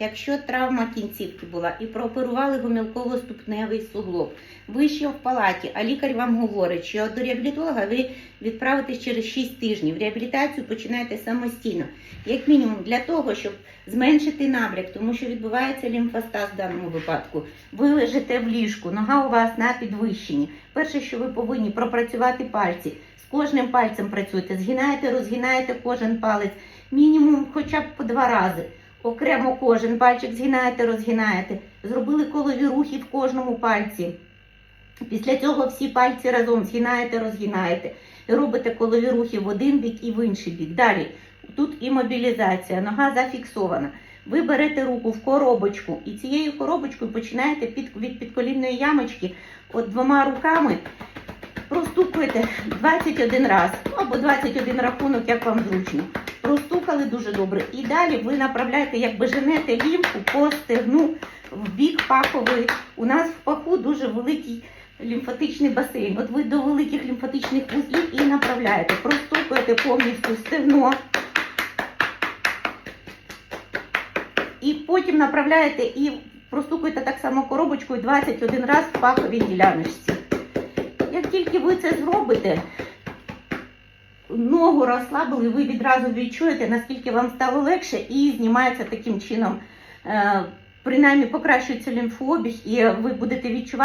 Якщо травма кінцівки була і прооперували гомілково-ступневий суглоб, ви ще в палаті, а лікар вам говорить, що до реабілітолога ви відправитесь через 6 тижнів. Реабілітацію починаєте самостійно, як мінімум для того, щоб зменшити набряк, тому що відбувається лімфостаз в даному випадку. Ви лежите в ліжку, нога у вас на підвищенні. Перше, що ви повинні пропрацювати пальці. Кожним пальцем працюєте, згинаєте, розгинаєте кожен палець, мінімум хоча б по два рази. Окремо кожен пальчик згинаєте, розгинаєте. Зробили колові рухи в кожному пальці. Після цього всі пальці разом згинаєте, розгинаєте. Робите колові рухи в один бік і в інший бік. Далі тут імобілізація, нога зафіксована. Ви берете руку в коробочку і цією коробочкою починаєте від підколінної ямочки от двома руками простукуєте 21 раз ну, або 21 рахунок, як вам зручно. Простукали дуже добре. І далі ви направляєте, якби женете лімфу по стегну в бік паховий. У нас в паху дуже великий лімфатичний басейн. От ви до великих лімфатичних вузлів і направляєте. Простукуєте повністю стегно. І потім направляєте і простукуєте так само коробочкою 21 раз в паховій діляночці. Тільки ви це зробите, ногу розслабили, ви відразу відчуєте, наскільки вам стало легше, і знімається таким чином, е, принаймні покращується лімфообіг, і ви будете відчувати.